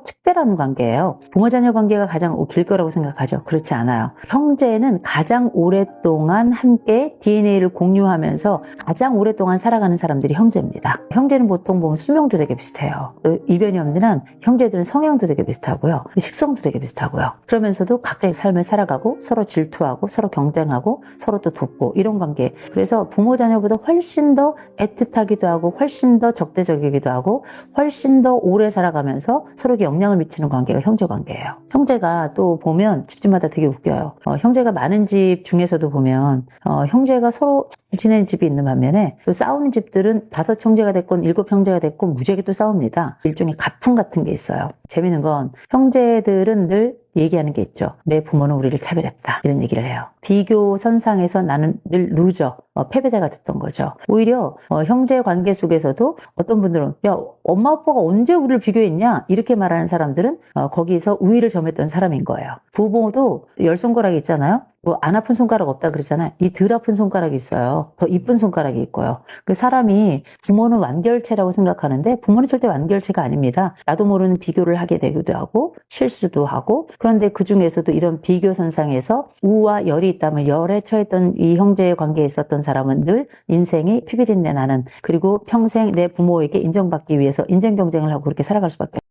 특별한 관계예요. 부모자녀 관계가 가장 길 거라고 생각하죠. 그렇지 않아요. 형제는 가장 오랫동안 함께 DNA를 공유하면서 가장 오랫동안 살아가는 사람들이 형제입니다. 형제는 보통 보면 수명도 되게 비슷해요. 또 이변이 없는 한 형제들은 성향도 되게 비슷하고요. 식성도 되게 비슷하고요. 그러면서도 각자의 삶을 살아가고 서로 질투하고 서로 경쟁하고 서로 또 돕고 이런 관계. 그래서 부모 자녀보다 훨씬 더 애틋하기도 하고 훨씬 더 적대적이기도 하고 훨씬 더 오래 살아가면서 서로 에게 영향을 미치는 관계가 형제 관계예요. 형제가 또 보면 집집마다 되게 웃겨요. 어, 형제가 많은 집 중에서도 보면 어, 형제가 서로 잘 지내는 집이 있는 반면에 또 싸우는 집들은 다섯 형제가 됐건 일곱 형제가 됐건 무지하게 또 싸웁니다. 일종의 가풍 같은 게 있어요. 재밌는 건 형제들은 늘 얘기하는 게 있죠. 내 부모는 우리를 차별했다. 이런 얘기를 해요. 비교 선상에서 나는 늘 루저, 어, 패배자가 됐던 거죠. 오히려 어, 형제 관계 속에서도 어떤 분들은 야 엄마 아빠가 언제 우리를 비교했냐 이렇게 말하는 사람들은 어, 거기서 우위를 점했던 사람인 거예요. 부모도 열 손가락이 있잖아요. 뭐 안 아픈 손가락 없다 그러잖아요. 이덜 아픈 손가락이 있어요. 더 이쁜 손가락이 있고요. 그 사람이 부모는 완결체라고 생각하는데 부모는 절대 완결체가 아닙니다. 나도 모르는 비교를 하게 되기도 하고 실수도 하고 그런데 그 중에서도 이런 비교 선상에서 우와 열이 있다면 열에 처했던 이 형제의 관계에 있었던 사람은 늘 인생이 피비린내 나는 그리고 평생 내 부모에게 인정받기 위해서 인정 경쟁을 하고 그렇게 살아갈 수밖에